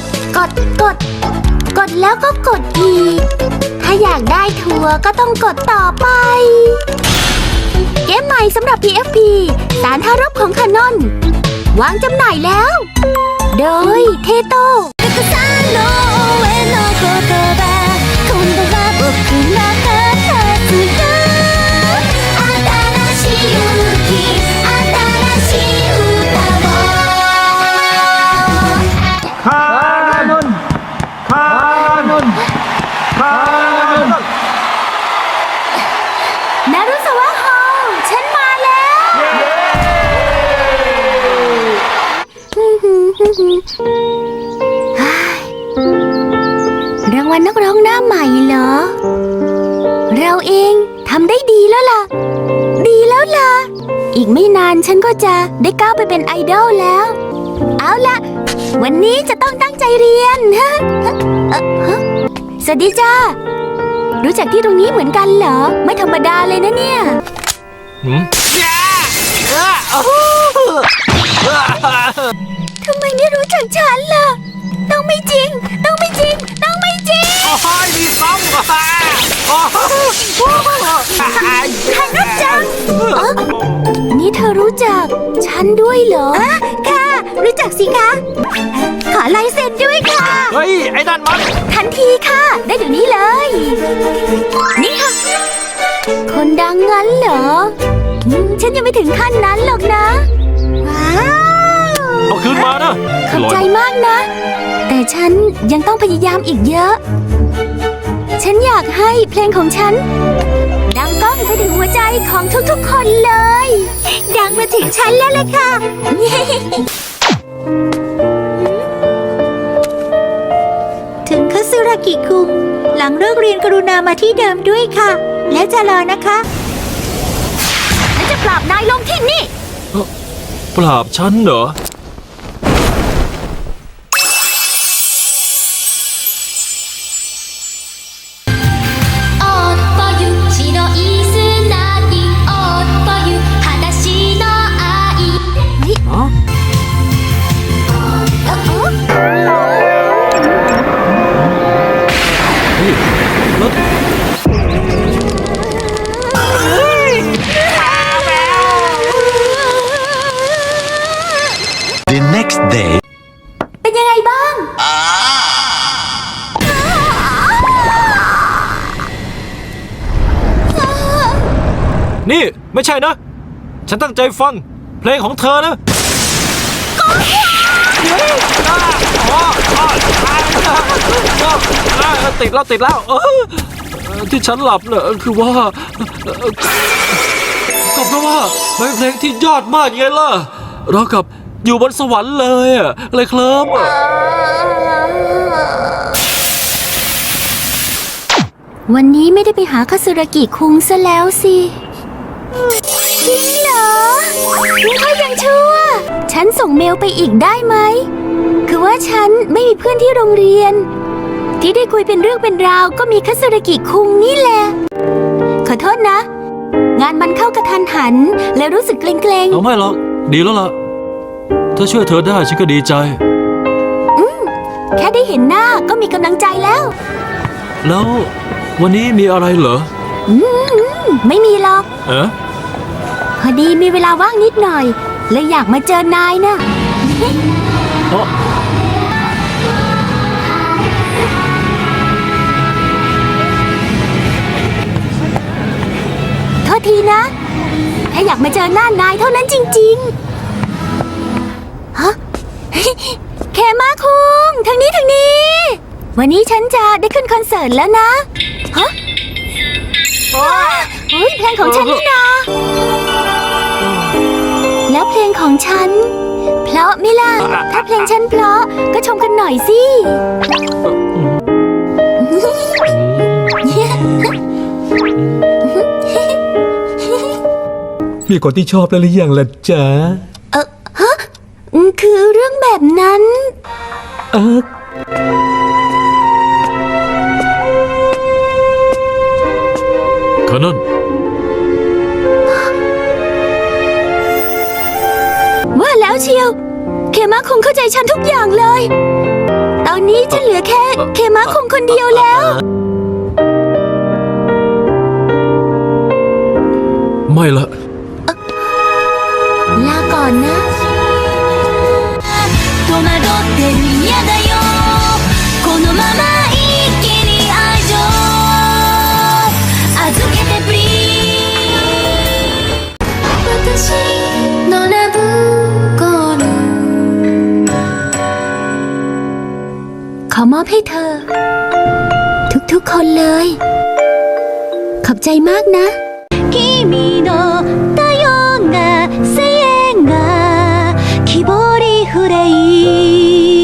ดกดกด กดแล้วก็กดอีก ถ้าอยากได้ทัวก็ต้องกดต่อไป เกมใหม่สำหรับ PFP สารทารบของคานอน วางจำหน่ายแล้ว โดยเทโต นนคานนนารุสวะฮองฉันมาแล้ว รางวัลนักร้องหน้าใหม่เหรอ เราเองทำได้ดีแล้วล่ะ ดีแล้วล่ะ อีกไม่นานฉันก็จะได้ก้าวไปเป็นไอดอลแล้ว เอาล่ะ วันนี้จะต้องตั้งใจเรียนฮะฮะเอ่อฮะสวัสดีจ้า รู้จักที่ตรงนี้เหมือนกันเหรอ ไม่ธรรมดาเลยนะเนี่ยหืมทำไมไม่รู้จักฉันล่ะ ต้องไม่จริง ต้องไม่จริง ต้องไม่จริง โอ้ยมีซ้ำอะโอ้โหใครรู้จัก นี่เธอรู้จัก ฉันด้วยเหรอ ค่ะ รู้จักสิคะ ขอลายเซ็นด้วยค่ะ เฮ้ย ไอ้นั่นมัน ทันทีค่ะ ได้เดี๋ยวนี้เลย นี่ค่ะ คนดังงั้นเหรออืมฉันยังไม่ถึงขั้นนั้นหรอกนะ ว้าว เอาคืนมานะขอบใจมากนะ แต่ฉันยังต้องพยายามอีกเยอะ ฉันอยากให้เพลงของฉัน ดังก้องไปถึงหัวใจของทุกๆคนเลย ดังมาถึงฉันแล้วล่ะค่ะ กิคุง หลังเลิกเรียนกรุณามาที่เดิมด้วยค่ะ แล้วจะรอนะคะฉันจะปราบนายลงที่นี่ ปราบฉันเหรอ เฮ้ยแล้ว The next day. เป็นยังไงบ้าง นี่ ไม่ใช่นะ ฉันตั้งใจฟัง เพลงของเธอนะ ติดแล้วติดแล้วเออที่ฉันหลับเน่ะคือว่าก็เพราะว่ามันเป็นเพลงที่ยอดมากไงล่ะเรากับอยู่บนสวรรค์เลยอะเลยเคลิ้มอะวันนี้ไม่ได้ไปหาคาสุรากิคุงซะแล้วสิ จริงเหรอ ฉันส่งเมลไปอีกได้ไหม คือว่าฉันไม่มีเพื่อนที่โรงเรียน ที่ได้คุยเป็นเรื่องเป็นราวก็มีคาสุรากิคุงนี่แหละ ขอโทษนะ งานมันเข้ากระทันหัน และรู้สึกเกรงเอาไม่หรอก ดีแล้วล่ะ ถ้าช่วยเธอได้ฉันก็ดีใจ ๆ แค่ได้เห็นหน้าก็มีกำลังใจแล้ว แล้ววันนี้มีอะไรเหรอ อืมไม่มีหรอก เอ๊ะ พอดีมีเวลาว่างนิดหน่อย เลยอยากมาเจอนายนะเอ้อโทษทีนะแค่อยากมาเจอหน้านายเท่านั้นจริงๆ ฮะ เคมาคุงทางนี้ทางนี้ วันนี้ฉันจะได้ขึ้นคอนเสิร์ตแล้วนะ ฮะเฮ้ยเพลงของฉันนี่นา แล้วเพลงของฉัน เพราะไหม่ล่ะ ถ้าเพลงฉันเพราะก็ชมกันหน่อยสิ มีคนที่ชอบแล้วหรือยังล่ะจ๊ะเออฮะคือเรื่องแบบนั้น เออคานอน แล้วเชียว เคมาคงเข้าใจฉันทุกอย่างเลย ตอนนี้จะเหลือแค่เคมะคงคนเดียวแล้ว ไม่ละ อมอบให้เธอ ทุกๆคนเลย ขอบใจมากนะ